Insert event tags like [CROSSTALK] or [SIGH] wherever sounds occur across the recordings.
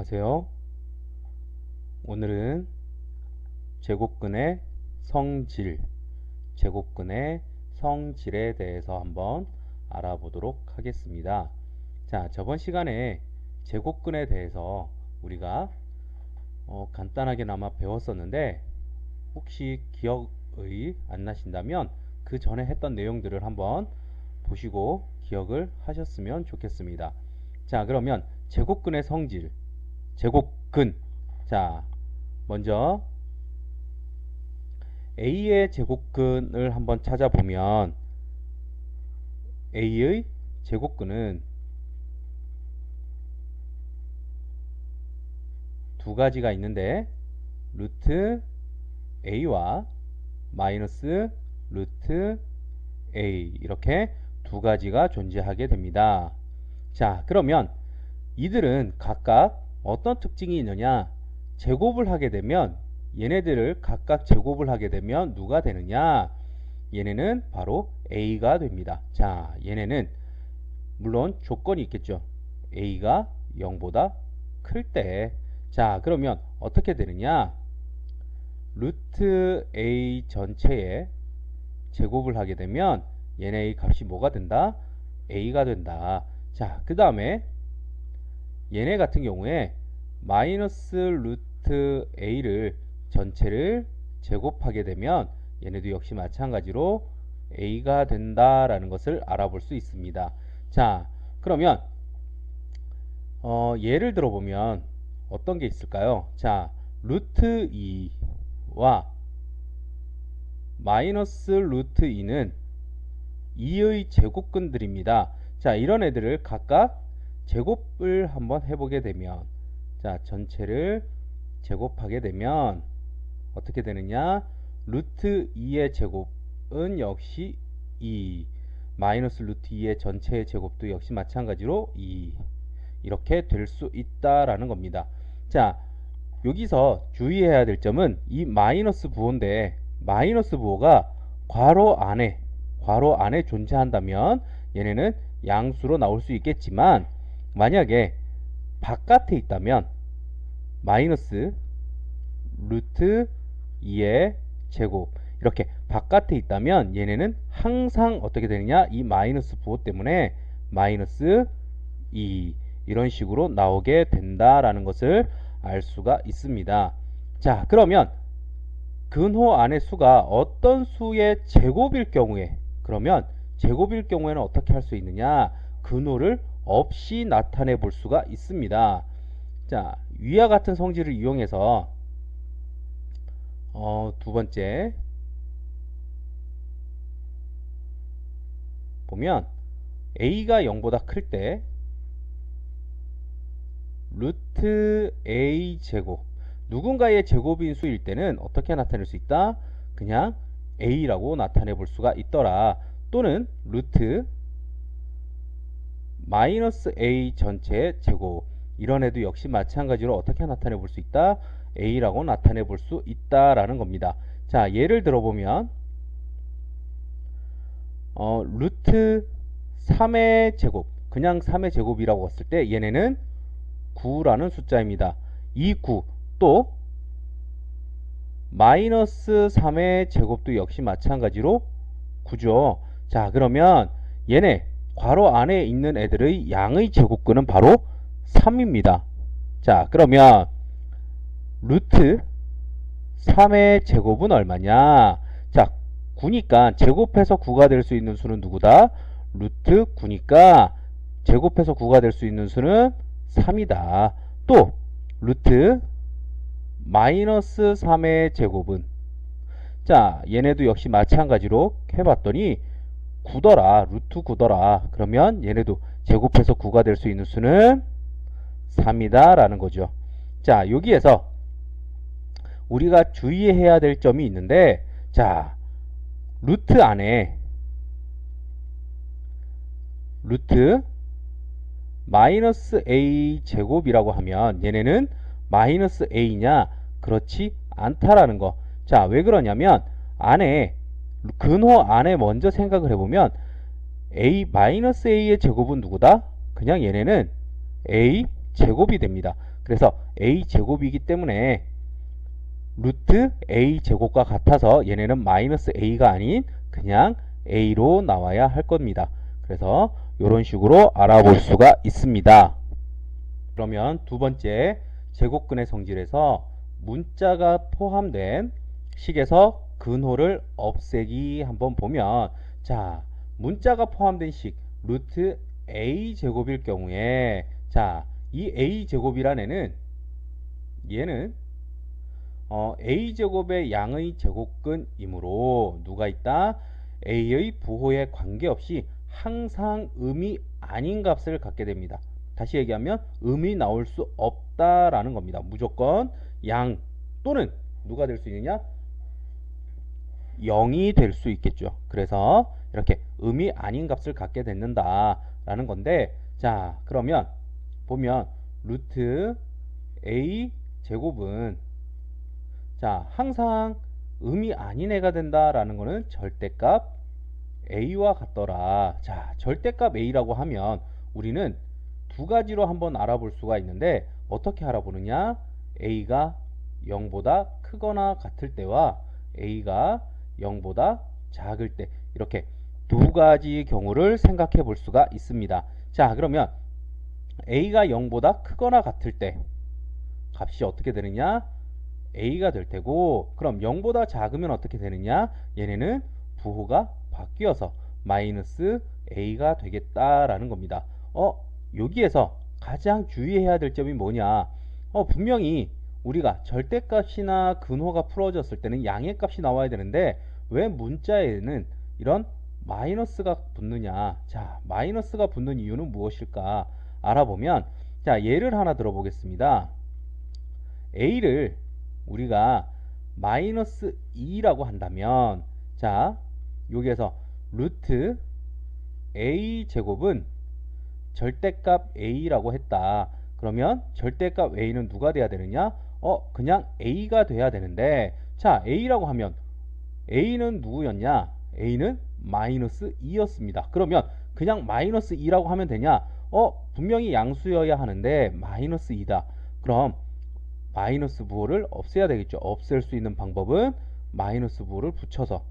안녕하세요. 오늘은 제곱근의 성질, 제곱근의 성질에 대해서 한번 알아보도록 하겠습니다. 자, 저번 시간에 제곱근에 대해서 우리가 어, 간단하게나마 배웠었는데 혹시 기억이 안 나신다면 그 전에 했던 내용들을 한번 보시고 기억을 하셨으면 좋겠습니다. 자, 그러면 제곱근의 성질, 제곱근. 자, 먼저 A의 제곱근을 한번 찾아보면 A의 제곱근은 두 가지가 있는데 루트 A와 마이너스 루트 A 이렇게 두 가지가 존재하게 됩니다. 자, 그러면 이들은 각각 어떤 특징이 있느냐? 제곱을 하게 되면 얘네들을 각각 제곱을 하게 되면 누가 되느냐? 얘네는 바로 A가 됩니다. 자, 얘네는 물론 조건이 있겠죠. A가 0보다 클 때. 자, 그러면 어떻게 되느냐? 루트 A 전체에 제곱을 하게 되면 얘네의 값이 뭐가 된다? A가 된다. 자, 그 다음에 얘네 같은 경우에 마이너스 루트 A를 전체를 제곱하게 되면 얘네도 역시 마찬가지로 A가 된다라는 것을 알아볼 수 있습니다. 자, 그러면 어, 예를 들어보면 어떤 게 있을까요? 자, 루트 2와 마이너스 루트 2는 2의 제곱근들입니다. 자, 이런 애들을 각각 제곱을 한번 해보게 되면 자, 전체를 제곱하게 되면 어떻게 되느냐? 루트 2의 제곱은 역시 2 마이너스 루트 2의 전체의 제곱도 역시 마찬가지로 2 이렇게 될 수 있다라는 겁니다. 자, 여기서 주의해야 될 점은 이 마이너스 부호인데 마이너스 부호가 괄호 안에 괄호 안에 존재한다면 얘네는 양수로 나올 수 있겠지만 만약에 바깥에 있다면 마이너스 루트 2의 제곱. 이렇게 바깥에 있다면 얘네는 항상 어떻게 되느냐? 이 마이너스 부호 때문에 마이너스 2 이런 식으로 나오게 된다라는 것을 알 수가 있습니다. 자 그러면 근호 안의 수가 어떤 수의 제곱일 경우에 그러면 제곱일 경우에는 어떻게 할 수 있느냐? 근호를 없이 나타내 볼 수가 있습니다. 자 위와 같은 성질을 이용해서 어, 두 번째 보면 a가 0보다 클 때 루트 a 제곱 누군가의 제곱인 수일 때는 어떻게 나타낼 수 있다? 그냥 a라고 나타내 볼 수가 있더라. 또는 루트 마이너스 a 전체의 제곱 이런 애도 역시 마찬가지로 어떻게 나타내 볼 수 있다? a라고 나타내 볼 수 있다라는 겁니다. 자, 예를 들어보면 어, 루트 3의 제곱 그냥 3의 제곱이라고 했을 때 얘네는 9라는 숫자입니다. 이 9, 또 마이너스 3의 제곱도 역시 마찬가지로 9죠. 자, 그러면 얘네 괄호 안에 있는 애들의 양의 제곱근은 바로 3입니다. 자, 그러면 루트 3의 제곱은 얼마냐? 자, 9니까 제곱해서 9가 될 수 있는 수는 누구다? 루트 9니까 제곱해서 9가 될 수 있는 수는 3이다. 또 루트 마이너스 3의 제곱은 자 얘네도 역시 마찬가지로 해봤더니 9더라 루트 9더라. 그러면 얘네도 제곱해서 9가 될 수 있는 수는 3이다 라는 거죠. 자 여기에서 우리가 주의해야 될 점이 있는데 자 루트 안에 루트 마이너스 a 제곱이라고 하면 얘네는 마이너스 a냐? 그렇지 않다라는 거. 자, 왜 그러냐면 안에 근호 안에 먼저 생각을 해보면 a 마이너스 a의 제곱은 누구다? 그냥 얘네는 a 제곱이 됩니다. 그래서 a 제곱이기 때문에 루트 a 제곱과 같아서 얘네는 마이너스 a가 아닌 그냥 a로 나와야 할 겁니다. 그래서 이런 식으로 알아볼 수가 있습니다. 그러면 두 번째 제곱근의 성질에서 문자가 포함된 식에서 근호를 없애기 한번 보면 자 문자가 포함된 식 루트 a 제곱일 경우에 자 이 a 제곱이란 애는 얘는 어, a 제곱의 양의 제곱근이므로 누가 있다 a의 부호에 관계없이 항상 음이 아닌 값을 갖게 됩니다. 다시 얘기하면 음이 나올 수 없다라는 겁니다. 무조건 양 또는 누가 될 수 있느냐? 0이 될 수 있겠죠. 그래서 이렇게 음이 아닌 값을 갖게 된다라는 건데 자 그러면 보면 루트 a 제곱은 자 항상 음이 아닌 애가 된다라는 거는 절대값 a와 같더라. 자 절대값 a라고 하면 우리는 두 가지로 한번 알아볼 수가 있는데 어떻게 알아보느냐? a가 0보다 크거나 같을 때와 a가 0보다 작을 때 이렇게 두 가지 경우를 생각해 볼 수가 있습니다. 자 그러면 a가 0보다 크거나 같을 때 값이 어떻게 되느냐? a가 될 테고 그럼 0보다 작으면 어떻게 되느냐? 얘네는 부호가 바뀌어서 마이너스 a가 되겠다라는 겁니다. 어 여기에서 가장 주의해야 될 점이 뭐냐? 어 분명히 우리가 절대값이나 근호가 풀어졌을 때는 양의 값이 나와야 되는데 왜 문자에는 이런 마이너스가 붙느냐? 자, 마이너스가 붙는 이유는 무엇일까? 알아보면 자, 예를 하나 들어보겠습니다. a를 우리가 마이너스 2라고 한다면 자, 여기에서 루트 a 제곱은 절대값 a라고 했다. 그러면 절대값 a는 누가 돼야 되느냐? 어, 그냥 a가 돼야 되는데 자, a라고 하면 a는 누구였냐? a는 마이너스 2였습니다. 그러면 그냥 마이너스 2라고 하면 되냐? 어, 분명히 양수여야 하는데 마이너스 2다. 그럼 마이너스 부호를 없애야 되겠죠. 없앨 수 있는 방법은 마이너스 부호를 붙여서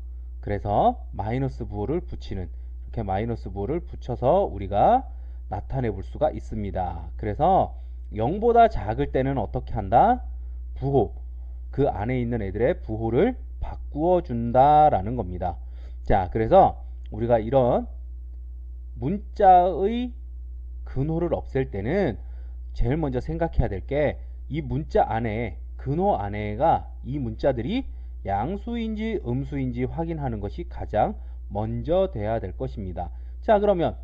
그래서 마이너스 부호를 붙이는 이렇게 마이너스 부호를 붙여서 우리가 나타내 볼 수가 있습니다. 그래서 0보다 작을 때는 어떻게 한다? 부호 그 안에 있는 애들의 부호를 바꾸어 준다라는 겁니다. 자, 그래서 우리가 이런 문자의 근호를 없앨 때는 제일 먼저 생각해야 될 게 이 문자 안에 근호 안에가 이 문자들이 양수인지 음수인지 확인하는 것이 가장 먼저 돼야 될 것입니다. 자, 그러면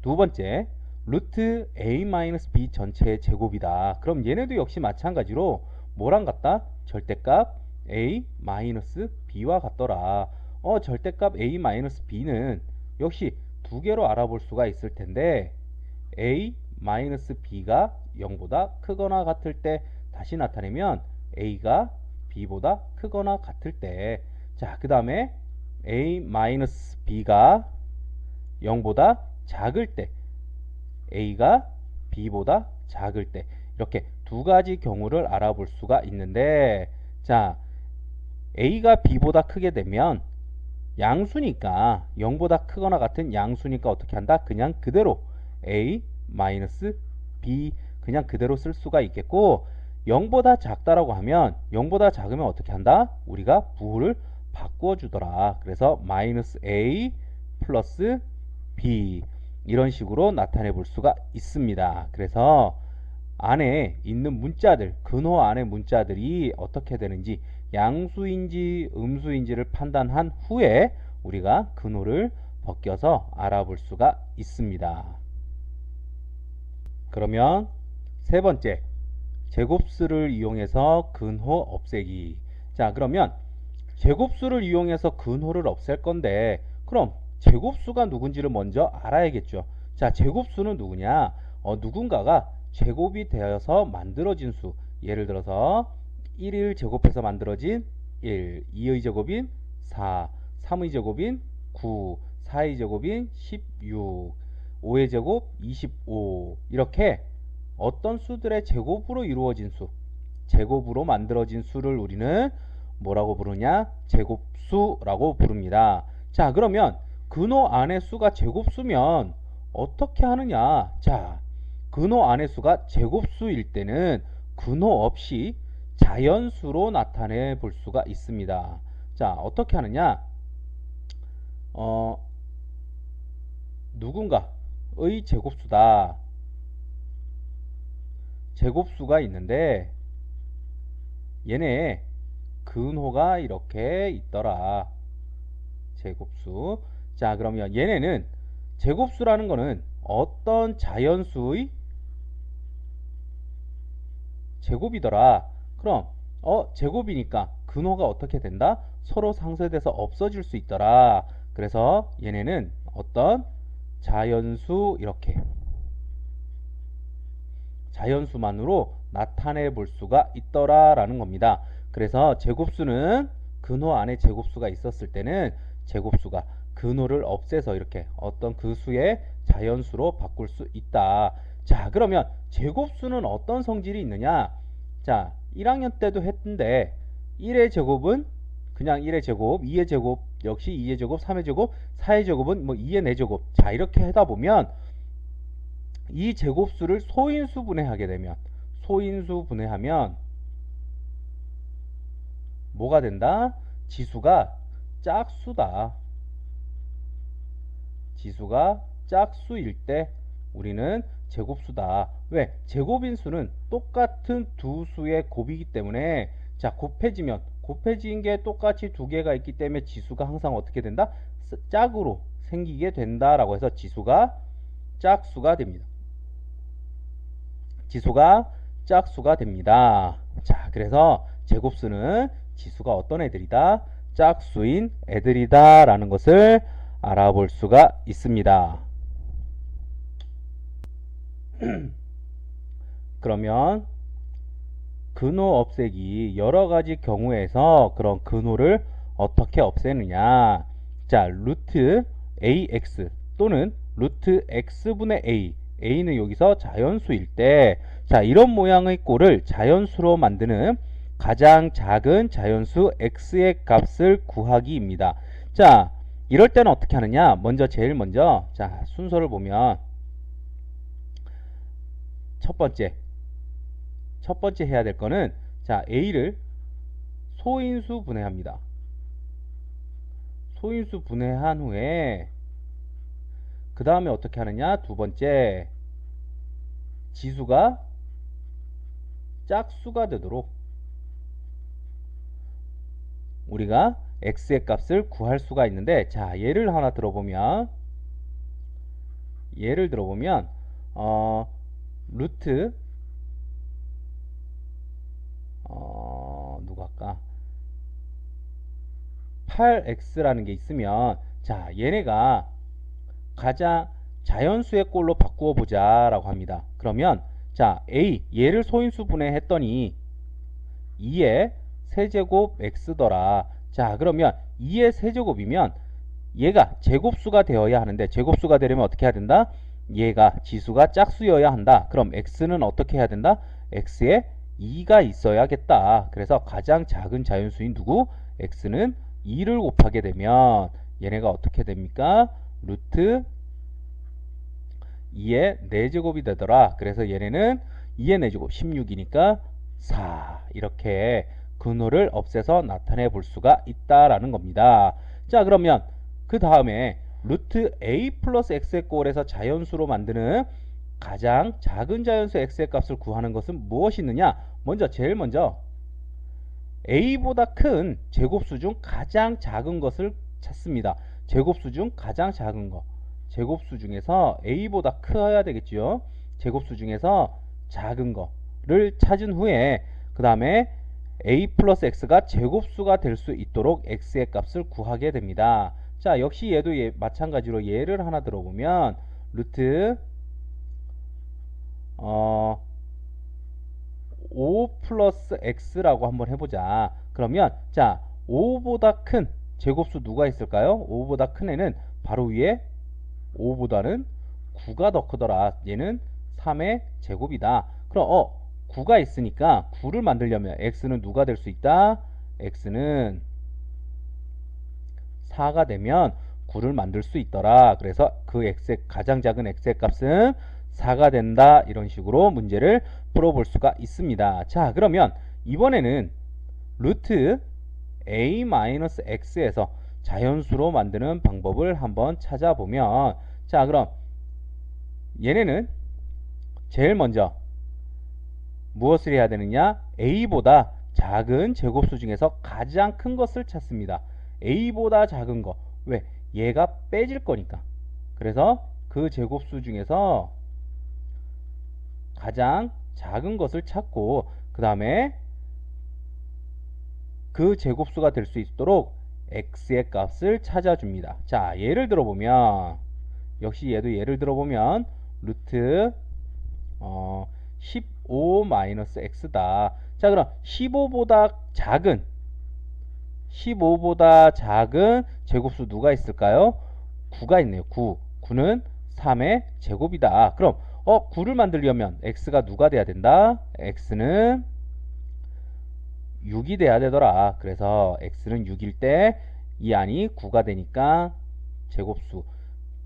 두 번째 루트 a-b 전체의 제곱이다. 그럼 얘네도 역시 마찬가지로 뭐랑 같다? 절대값 a-b와 같더라. 어, 절대값 a-b는 역시 두 개로 알아볼 수가 있을 텐데 a-b가 0보다 크거나 같을 때 다시 나타내면 a가 b보다 크거나 같을 때 자, 그 다음에 a-b가 0보다 작을 때 a가 b보다 작을 때 이렇게 두 가지 경우를 알아볼 수가 있는데 자 a가 b보다 크게 되면 양수니까 0보다 크거나 같은 양수니까 어떻게 한다? 그냥 그대로 a 마이너스 b 그냥 그대로 쓸 수가 있겠고 0보다 작다라고 하면 0보다 작으면 어떻게 한다? 우리가 부호를 바꾸어 주더라. 그래서 마이너스 a 플러스 b 이런 식으로 나타내 볼 수가 있습니다. 그래서 안에 있는 문자들, 근호 안의 문자들이 어떻게 되는지 양수인지 음수인지를 판단한 후에 우리가 근호를 벗겨서 알아볼 수가 있습니다. 그러면 세 번째, 제곱수를 이용해서 근호 없애기. 자, 그러면 제곱수를 이용해서 근호를 없앨 건데, 그럼 제곱수가 누군지를 먼저 알아야겠죠. 자, 제곱수는 누구냐? 어, 누군가가 제곱이 되어서 만들어진 수. 예를 들어서 1을 제곱해서 만들어진 1, 2의 제곱인 4, 3의 제곱인 9, 4의 제곱인 16, 5의 제곱 25 이렇게 어떤 수들의 제곱으로 이루어진 수, 제곱으로 만들어진 수를 우리는 뭐라고 부르냐? 제곱수라고 부릅니다. 자, 그러면 근호 안의 수가 제곱수면 어떻게 하느냐? 자, 근호 안의 수가 제곱수일 때는 근호 없이 자연수로 나타내 볼 수가 있습니다. 자, 어떻게 하느냐? 어, 누군가의 제곱수다. 제곱수가 있는데 얘네 근호가 이렇게 있더라. 제곱수. 자, 그러면 얘네는 제곱수라는 거는 어떤 자연수의 제곱이더라. 그럼 어 제곱이니까 근호가 어떻게 된다? 서로 상쇄돼서 없어질 수 있더라. 그래서 얘네는 어떤 자연수 이렇게 자연수만으로 나타내 볼 수가 있더라 라는 겁니다. 그래서 제곱수는 근호 안에 제곱수가 있었을 때는 제곱수가 근호를 없애서 이렇게 어떤 그 수의 자연수로 바꿀 수 있다. 자, 그러면 제곱수는 어떤 성질이 있느냐? 자, 1학년 때도 했는데 1의 제곱은 그냥 1의 제곱, 2의 제곱 역시 2의 제곱, 3의 제곱, 4의 제곱은 뭐 2의 4제곱. 자, 이렇게 하다 보면 이 제곱수를 소인수 분해하게 되면 소인수 분해하면 뭐가 된다? 지수가 짝수다. 지수가 짝수일 때 우리는 제곱수다. 왜? 제곱인 수는 똑같은 두 수의 곱이기 때문에 자 곱해지면 곱해진 게 똑같이 두 개가 있기 때문에 지수가 항상 어떻게 된다? 쓰- 짝으로 생기게 된다라고 해서 지수가 짝수가 됩니다. 지수가 짝수가 됩니다. 자, 그래서 제곱수는 지수가 어떤 애들이다? 짝수인 애들이다 라는 것을 알아볼 수가 있습니다. [CLEARS THROAT] 그러면 근호 없애기 여러 가지 경우에서 그런 근호를 어떻게 없애느냐? 자, 루트 ax 또는 루트 x분의 a a는 여기서 자연수일 때 자, 이런 모양의 꼴을 자연수로 만드는 가장 작은 자연수 x의 값을 구하기입니다. 자, 이럴 때는 어떻게 하느냐? 먼저 제일 먼저 자, 순서를 보면 첫 번째 첫 번째 해야 될 거는 자 a를 소인수 분해합니다. 소인수 분해한 후에 그 다음에 어떻게 하느냐? 두 번째 지수가 짝수가 되도록 우리가 x의 값을 구할 수가 있는데 자 예를 하나 들어보면 예를 들어보면 어 루트 어, 누가 할까? 8x라는 게 있으면 자, 얘네가 가장 자연수의 꼴로 바꾸어 보자 라고 합니다. 그러면 자, a 얘를 소인수 분해했더니 2의 세제곱 x더라. 자, 그러면 2의 세제곱이면 얘가 제곱수가 되어야 하는데 제곱수가 되려면 어떻게 해야 된다? 얘가 지수가 짝수여야 한다. 그럼 x는 어떻게 해야 된다? x의 2가 있어야겠다. 그래서 가장 작은 자연수인 누구? x는 2를 곱하게 되면 얘네가 어떻게 됩니까? 루트 2의 4제곱이 되더라. 그래서 얘네는 2의 4제곱 16이니까 4 이렇게 근호를 없애서 나타내 볼 수가 있다라는 겁니다. 자 그러면 그 다음에 루트 a 플러스 x의 꼴에서 자연수로 만드는 가장 작은 자연수 x의 값을 구하는 것은 무엇이 있느냐? 먼저 제일 먼저 a보다 큰 제곱수 중 가장 작은 것을 찾습니다. 제곱수 중 가장 작은 거. 제곱수 중에서 a보다 커야 되겠지요. 제곱수 중에서 작은 거를 찾은 후에 그 다음에 a 플러스 x가 제곱수가 될 수 있도록 x의 값을 구하게 됩니다. 자, 역시 얘도 얘, 마찬가지로 예를 하나 들어보면 루트 어, 5 플러스 x라고 한번 해보자. 그러면 자 5보다 큰 제곱수 누가 있을까요? 5보다 큰 애는 바로 위에 5보다는 9가 더 크더라. 얘는 3의 제곱이다. 그럼 어 9가 있으니까 9를 만들려면 x는 누가 될 수 있다? x는 4가 되면 9를 만들 수 있더라. 그래서 그 x의 가장 작은 x의 값은 4가 된다. 이런 식으로 문제를 풀어볼 수가 있습니다. 자, 그러면 이번에는 루트 a-x에서 자연수로 만드는 방법을 한번 찾아보면 자, 그럼 얘네는 제일 먼저 무엇을 해야 되느냐? a보다 작은 제곱수 중에서 가장 큰 것을 찾습니다. A보다 작은 거. 왜? 얘가 빼질 거니까. 그래서 그 제곱수 중에서 가장 작은 것을 찾고 그 다음에 그 제곱수가 될 수 있도록 x의 값을 찾아줍니다. 자, 예를 들어보면 역시 얘도 예를 들어보면 루트 어, 15-x다. 자, 그럼 15보다 작은 15보다 작은 제곱수 누가 있을까요? 9가 있네요. 9. 9는 3의 제곱이다. 그럼 어 9를 만들려면 x가 누가 돼야 된다? x는 6이 돼야 되더라. 그래서 x는 6일 때 이 안이 9가 되니까 제곱수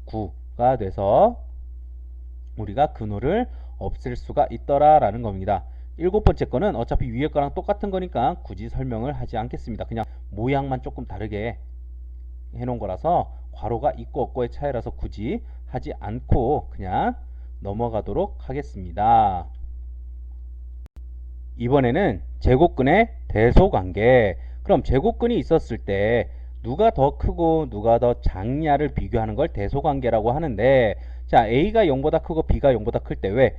9가 돼서 우리가 근호를 없앨 수가 있더라라는 겁니다. 일곱 번째 거는 어차피 위에 거랑 똑같은 거니까 굳이 설명을 하지 않겠습니다. 그냥 모양만 조금 다르게 해놓은 거라서 괄호가 있고 없고의 차이라서 굳이 하지 않고 그냥 넘어가도록 하겠습니다. 이번에는 제곱근의 대소관계. 그럼 제곱근이 있었을 때 누가 더 크고 누가 더 작냐를 비교하는 걸 대소관계라고 하는데 자 A가 0보다 크고 B가 0보다 클 때 왜?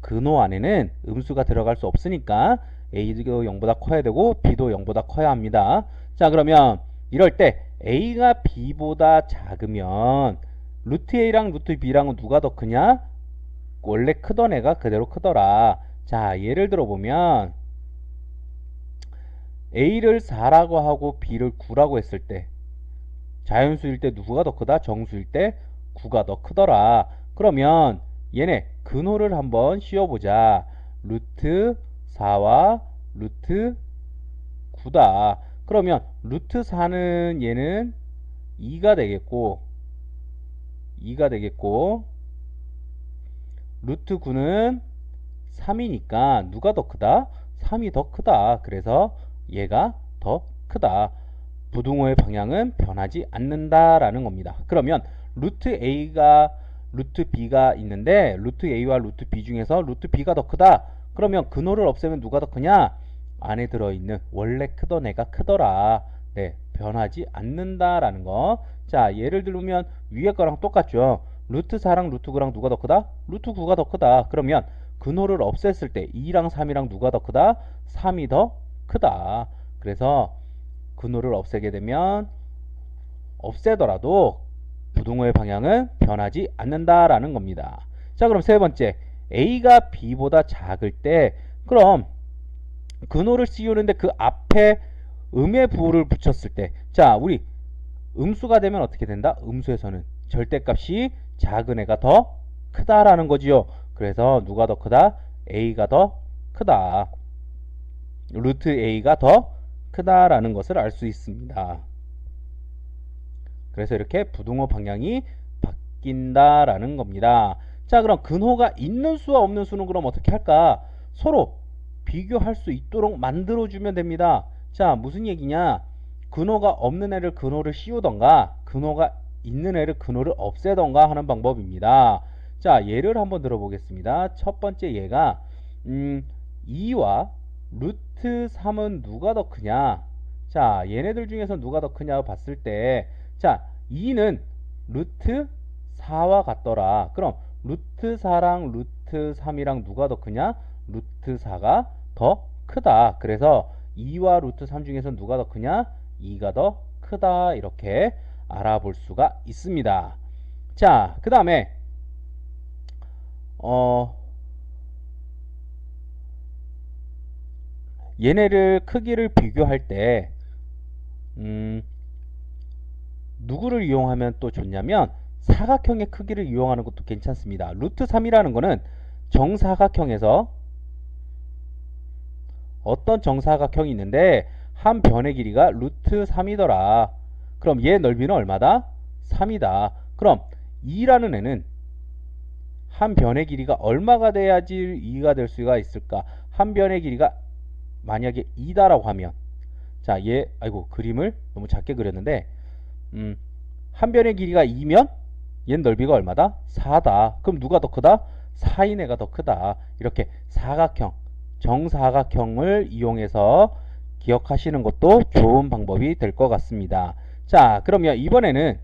근호 안에는 음수가 들어갈 수 없으니까 A도 0보다 커야 되고 B도 0보다 커야 합니다. 자 그러면 이럴 때 A가 B보다 작으면 루트 A랑 루트 B랑은 누가 더 크냐? 원래 크던 애가 그대로 크더라. 자 예를 들어 보면 A를 4라고 하고 B를 9라고 했을 때 자연수일 때 누가 더 크다? 정수일 때 9가 더 크더라. 그러면 얘네 근호를 한번 씌워보자. 루트 4와 루트 9다. 그러면 루트 4는 얘는 2가 되겠고 2가 되겠고 루트 9는 3이니까 누가 더 크다? 3이 더 크다. 그래서 얘가 더 크다. 부등호의 방향은 변하지 않는다라는 겁니다. 그러면 루트 A가 루트 B가 있는데 루트 A와 루트 B 중에서 루트 B가 더 크다. 그러면 근호를 없애면 누가 더 크냐? 안에 들어있는 원래 크던 애가 크더라. 네, 변하지 않는다라는 거. 자, 예를 들면 위에 거랑 똑같죠. 루트 4랑 루트 9랑 누가 더 크다? 루트 9가 더 크다. 그러면 근호를 없앴을 때 2랑 3이랑 누가 더 크다? 3이 더 크다. 그래서 근호를 없애게 되면 없애더라도 부등호의 방향은 변하지 않는다라는 겁니다. 자, 그럼 세 번째. A가 B보다 작을 때 그럼 근호를 씌우는데 그 앞에 음의 부호를 붙였을 때 자, 우리 음수가 되면 어떻게 된다? 음수에서는 절대값이 작은 애가 더 크다라는 거지요. 그래서 누가 더 크다? A가 더 크다. 루트 A가 더 크다라는 것을 알 수 있습니다. 그래서 이렇게 부등호 방향이 바뀐다라는 겁니다. 자, 그럼 근호가 있는 수와 없는 수는 그럼 어떻게 할까? 서로 비교할 수 있도록 만들어주면 됩니다. 자, 무슨 얘기냐? 근호가 없는 애를 근호를 씌우던가, 근호가 있는 애를 근호를 없애던가 하는 방법입니다. 자, 예를 한번 들어보겠습니다. 첫 번째 얘가 음, 2와 루트 3은 누가 더 크냐? 자, 얘네들 중에서 누가 더 크냐고 봤을 때 자, 2는 루트 4와 같더라. 그럼 루트 4랑 루트 3이랑 누가 더 크냐? 루트 4가 더 크다. 그래서 2와 루트 3 중에서 누가 더 크냐? 2가 더 크다. 이렇게 알아볼 수가 있습니다. 자, 그 다음에 어 얘네를 크기를 비교할 때 음, 누구를 이용하면 또 좋냐면 사각형의 크기를 이용하는 것도 괜찮습니다. 루트 3이라는 거는 정사각형에서 어떤 정사각형이 있는데 한 변의 길이가 루트 3이더라. 그럼 얘 넓이는 얼마다? 3이다. 그럼 2라는 애는 한 변의 길이가 얼마가 돼야지 2가 될 수가 있을까? 한 변의 길이가 만약에 2다라고 하면 자, 얘 아이고 그림을 너무 작게 그렸는데 음, 한 변의 길이가 2면 얘 넓이가 얼마다? 4다. 그럼 누가 더 크다? 4인 애가 더 크다. 이렇게 사각형, 정사각형을 이용해서 기억하시는 것도 좋은 방법이 될 것 같습니다. 자, 그러면 이번에는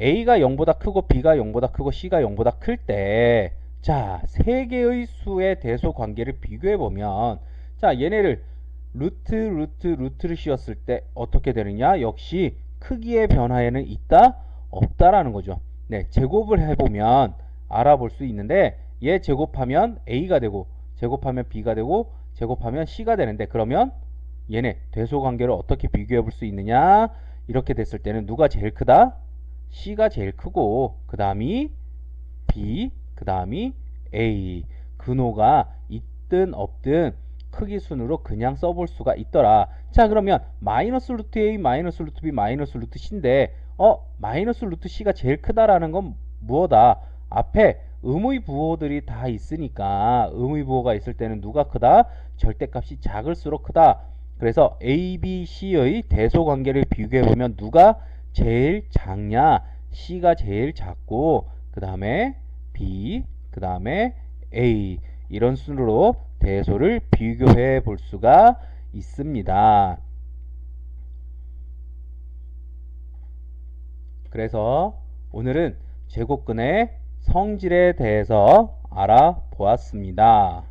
A가 0보다 크고 B가 0보다 크고 C가 0보다 클 때, 자, 세 개의 수의 대소 관계를 비교해 보면, 자, 얘네를 루트, 루트, 루트를 씌웠을 때 어떻게 되느냐? 역시 크기의 변화에는 있다, 없다라는 거죠. 네, 제곱을 해 보면 알아볼 수 있는데, 얘 제곱하면 A가 되고, 제곱하면 B가 되고, 제곱하면 C가 되는데, 그러면 얘네 대소 관계를 어떻게 비교해 볼 수 있느냐? 이렇게 됐을 때는 누가 제일 크다? C가 제일 크고 그 다음이 B 그 다음이 A 근호가 있든 없든 크기 순으로 그냥 써볼 수가 있더라 자 그러면 마이너스 루트 A 마이너스 루트 B 마이너스 루트 C인데 어 마이너스 루트 C가 제일 크다라는 건 무엇다 앞에 의의 부호들이 다 있으니까 의의 부호가 있을 때는 누가 크다 절대값이 작을수록 크다 그래서 A, B, C의 대소 관계를 비교해 보면 누가 제일 작냐? C가 제일 작고 그 다음에 B, 그 다음에 A 이런 순으로 대소를 비교해 볼 수가 있습니다. 그래서 오늘은 제곱근의 성질에 대해서 알아보았습니다.